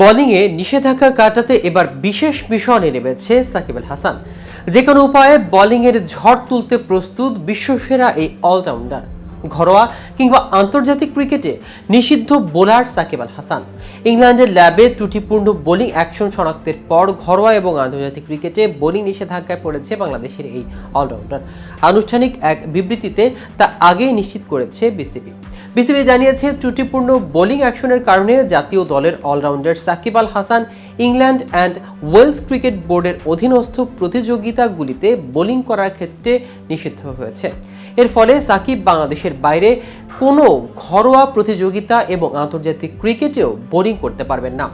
বোলিংয়ে নিষেধাজ্ঞা কাটাতে এবার বিশেষ মিশনে নেমেছে সাকিব আল হাসান। যে কোনো উপায়ে বোলিংয়ের ঝড় তুলতে প্রস্তুত বিশ্বসেরা এই অলরাউন্ডার। ঘরোয়া কিংবা আন্তর্জাতিক ক্রিকেটে নিষিদ্ধ বোলার সাকিব আল হাসান। ইংল্যান্ডের ল্যাবে ত্রুটিপূর্ণ বোলিং অ্যাকশন শনাক্তের পর ঘরোয়া এবং আন্তর্জাতিক ক্রিকেটে বোলিং নিষেধাজ্ঞায় পড়েছে বাংলাদেশের এই অলরাউন্ডার। আনুষ্ঠানিক এক বিবৃতিতে তা আগেই নিশ্চিত করেছে বিসিবি। বিসিবি জানিয়েছে, ত্রুটিপূর্ণ বোলিং অ্যাকশনের কারণে জাতীয় দলের all rounder Shakib Al Hasan England and Wales cricket বোর্ডের অধীনস্থ প্রতিযোগিতাগুলিতে বোলিং করার ক্ষেত্রে নিষিদ্ধ হয়েছে। এর ফলে সাকিব বাংলাদেশের বাইরে কোনো ঘরোয়া প্রতিযোগিতা এবং আন্তর্জাতিক ক্রিকেটেও বোলিং করতে পারবেন না।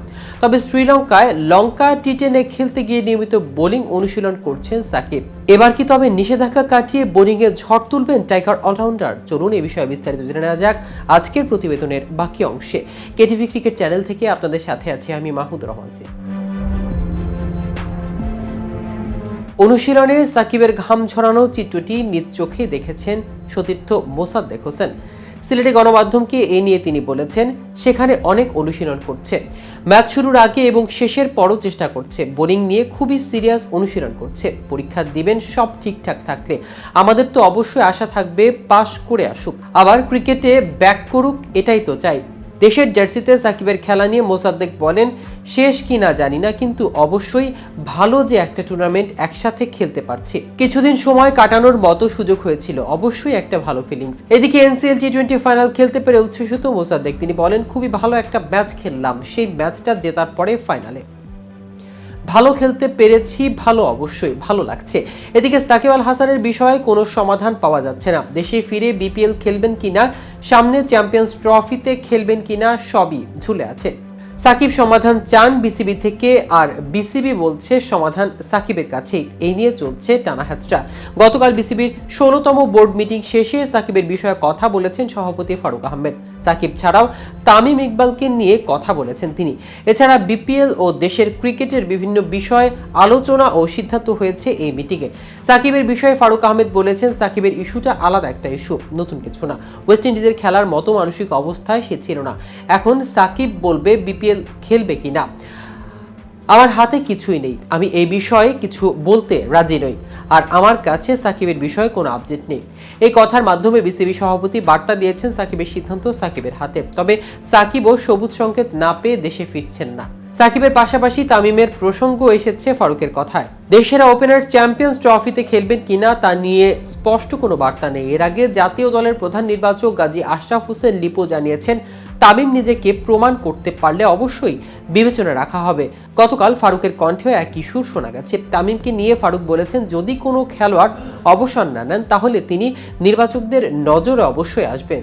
তবে শ্রীলঙ্কায় লঙ্কা টি টেনে খেলতে গিয়ে নিয়মিত বোলিং অনুশীলন করছেন সাকিব। এবার কি তবে নিষেধাজ্ঞা কাটিয়ে বোলিংয়ে ঝড় তুলবেন টাইগার অলরাউন্ডার? চলুন এ বিষয়ে বিস্তারিত জেনে নেওয়া যাক আজকের প্রতিবেদনের বাকি অংশে। কেটিভি ক্রিকেট চ্যানেল থেকে আপনাদের সাথে আছি আমি মাহমুদ রহমান সিং। অনুশীলনে সাকিবের ঘাম ঝরানো চিত্রটি নিজ চোখে দেখেছেন সতীর্থ মোসাদ্দেক হোসেন। সিলেটে গণমাধ্যমকে এ নিয়ে তিনি বলেছেন, সেখানে অনেক অনুশীলন করছে। ম্যাচ শুরুর আগে এবং শেষের পরও চেষ্টা করছে। বোলিং নিয়ে খুবই সিরিয়াস অনুশীলন করছে। পরীক্ষা দিবেন, সব ঠিকঠাক থাকলে। আমাদের তো অবশ্যই আশা থাকবে, পাশ করে আসুক। আবার ক্রিকেটে ব্যাক করুক, এটাই তো চাই। দেশের জার্সিতে সাকিবের খেলা নিয়ে মোসাদ্দেক বলেন, শেষ কি না জানি না, কিন্তু অবশ্যই ভালো যে একটা টুর্নামেন্ট একসাথে খেলতে পারছে। কিছুদিন সময় কাটানোর মতো সুযোগ হয়েছিল, অবশ্যই একটা ভালো ফিলিংস এদিকে এনসিএল টি টোয়েন্টি ফাইনাল খেলতে পেরে উচ্ছ্বসিত মোসাদ্দেক। তিনি বলেন, খুবই ভালো একটা ম্যাচ খেললাম, সেই ম্যাচটা জেতার পরে ফাইনালে ভালো খেলতে পেরেছি, ভালো অবশ্যই, ভালো লাগছে। এদিকে সাকিব আল হাসানের বিষয়ে কোনো সমাধান পাওয়া যাচ্ছে না। দেশে ফিরে বিপিএল খেলবেন কিনা, সামনে চ্যাম্পিয়ন্স ট্রফিতে খেলবেন কিনা, সবই ঝুলে আছে। সাকিব সমাধান চান বিসিবি থেকে, আর বিসিবি বলছে সমাধান সাকিবের কাছেই। এই নিয়ে চলছে টানাহাতরা গতকাল বিসিবির ষোলোতম বোর্ড মিটিং শেষে সাকিবের বিষয়ে কথা বলেছেন সভাপতি ফারুক আহমেদ। সাকিব ছাড়াও তামিম ইকবালকে নিয়ে কথা বলেছেন তিনি। এছাড়া বিপিএল ও দেশের ক্রিকেটের বিভিন্ন বিষয়ে আলোচনা ও সিদ্ধান্ত হয়েছে এই মিটিংয়ে। সাকিবের বিষয়ে ফারুক আহমেদ বলেছেন, সাকিবের ইস্যুটা আলাদা একটা ইস্যু, নতুন কিছু না। ওয়েস্ট ইন্ডিজের খেলার মতো মানসিক অবস্থায় সে ছিল না। এখন সাকিব বলবে বিপিএল খেলবে কি না? আমার হাতে কিছুই নেই। আমি এই বিষয়ে কিছু বলতে রাজি নই। আর আমার কাছে সাকিবের বিষয়ে কোনো আপডেট নেই। এই কথার মাধ্যমে বিসিবি সভাপতি বার্তা দিয়েছেন সাকিবের সিদ্ধান্ত সাকিবের হাতে। তবে সাকিবও সবুজ সংকেত না পেয়ে দেশে ফিরছেন না। সাকিবের পাশাপাশি তামিমের প্রসঙ্গ এসেছে ফারুকের কথায়। দেশের ওপেনার চ্যাম্পিয়ন্স ট্রফিতে খেলবেন কিনা তা নিয়ে স্পষ্ট কোনো বার্তা নেই। এর আগে জাতীয় দলের প্রধান নির্বাচক গাজী আশরাফ হোসেন লিপো জানিয়েছেন, তামিম নিজেকে প্রমাণ করতে পারলে অবশ্যই বিবেচনা রাখা হবে। গতকাল ফারুকের কণ্ঠে এক কিশোর শোনা গেছে। তামিমকে নিয়ে ফারুক বলেছেন, যদি কোনো খেলোয়াড় অবসর না নেন, তাহলে তিনি নির্বাচকদের নজরে অবশ্যই আসবেন।